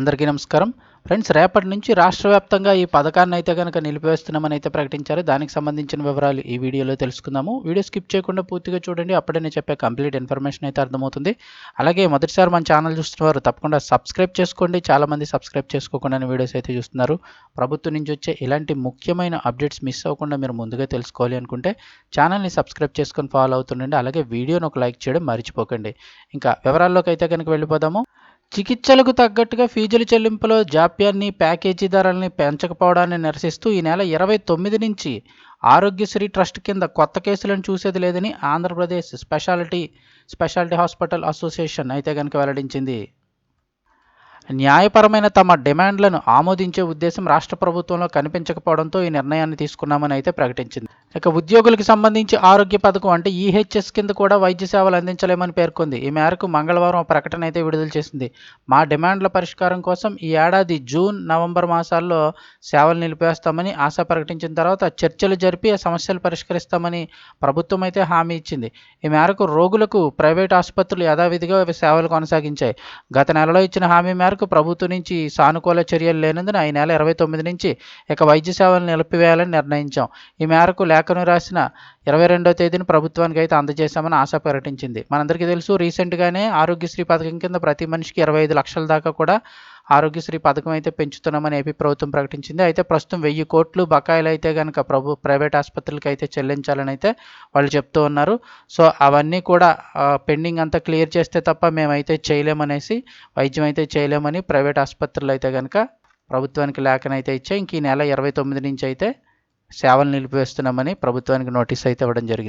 అందరికీ నమస్కారం. ఫ్రెండ్స్ రేపటి నుంచి రాష్ట్ర వ్యాప్తంగా ఈ పథకాన్ని అయితే కనుక నిలిపివేస్తున్నామని అయితే ప్రకటించారు. దానికి సంబంధించిన వివరాలు ఈ వీడియోలో తెలుసుకుందాము. వీడియో స్కిప్ చేయకుండా పూర్తిగా చూడండి. అప్పుడే నేను చెప్పే కంప్లీట్ ఇన్ఫర్మేషన్ అయితే అర్థమవుతుంది. అలాగే మొదటిసారి మన ఛానల్ చూస్తున్నవారు తప్పకుండా సబ్స్క్రైబ్ చేసుకోండి. చాలామంది సబ్స్క్రైబ్ చేసుకోకుండా వీడియోస్ అయితే చూస్తున్నారు. ప్రభుత్వం నుంచి వచ్చే ఇలాంటి ముఖ్యమైన అప్డేట్స్ మిస్ అవ్వకుండా మీరు ముందుగా తెలుసుకోవాలి అనుకుంటే ఛానల్ని సబ్స్క్రైబ్ చేసుకొని ఫాలో అవుతుండండి. అలాగే వీడియోని ఒక లైక్ చేయడం మర్చిపోకండి. ఇంకా వివరాల్లోకి అయితే కనుక వెళ్ళిపోదాము. చికిత్సలకు తగ్గట్టుగా ఫీజుల చెల్లింపులో జాప్యాన్ని ప్యాకేజీ ధరల్ని పెంచకపోవడాన్ని నిరసిస్తూ ఈ నెల ఇరవై తొమ్మిది నుంచి ఆరోగ్యశ్రీ ట్రస్ట్ కింద కొత్త కేసులను చూసేది లేదని Andhra Pradesh speciality speciality hospital association అయితే కనుక వెల్లడించింది. న్యాయపరమైన తమ డిమాండ్లను ఆమోదించే ఉద్దేశం రాష్ట్ర ప్రభుత్వంలో కనిపించకపోవడంతో ఈ నిర్ణయాన్ని తీసుకున్నామని అయితే ప్రకటించింది. ఇక ఉద్యోగులకు సంబంధించి ఆరోగ్య పథకం అంటే ఈహెచ్ఎస్ కింద కూడా వైద్య సేవలు అందించలేమని పేర్కొంది. ఈ మేరకు మంగళవారం ప్రకటన అయితే విడుదల చేసింది. మా డిమాండ్ల పరిష్కారం కోసం ఈ ఏడాది జూన్ నవంబర్ మాసాల్లో సేవలు నిలిపేస్తామని ఆశ ప్రకటించిన తర్వాత చర్చలు జరిపి ఆ సమస్యలు పరిష్కరిస్తామని ప్రభుత్వం అయితే హామీ ఇచ్చింది. ఈ మేరకు రోగులకు ప్రైవేట్ ఆసుపత్రులు యథావిధిగా సేవలు కొనసాగించాయి. గత నెలలో ఇచ్చిన హామీ మేరకు మేరకు ప్రభుత్వం నుంచి సానుకూల చర్యలు లేనందున ఈ నెల ఇరవై తొమ్మిది నుంచి ఇక వైద్య సేవలు నిలిపివేయాలని నిర్ణయించాం. ఈ మేరకు లేఖను రాసిన ఇరవై రెండో తేదీని ప్రభుత్వానికి అయితే అందజేశామని ఆశ ప్రకటించింది. మనందరికీ తెలుసు రీసెంట్గానే ఆరోగ్యశ్రీ పథకం కింద ప్రతి మనిషికి ఇరవై ఐదు లక్షల దాకా కూడా ఆరోగ్యశ్రీ పథకం అయితే పెంచుతున్నామని ఏపీ ప్రభుత్వం ప్రకటించింది. అయితే ప్రస్తుతం వెయ్యి కోట్లు బకాయిలు అయితే కనుక ప్రభు ప్రైవేట్ ఆసుపత్రులకి అయితే చెల్లించాలని అయితే వాళ్ళు చెప్తూ ఉన్నారు. సో అవన్నీ కూడా పెండింగ్ అంతా క్లియర్ చేస్తే తప్ప మేమైతే చేయలేమనేసి వైద్యం అయితే చేయలేమని ప్రైవేట్ ఆసుపత్రులు అయితే కనుక ప్రభుత్వానికి లేఖనైతే ఇచ్చాయి. ఇంక ఈ నెల ఇరవై తొమ్మిది నుంచి అయితే సేవలు నిలిపివేస్తున్నామని ప్రభుత్వానికి నోటీస్ అయితే ఇవ్వడం జరిగింది.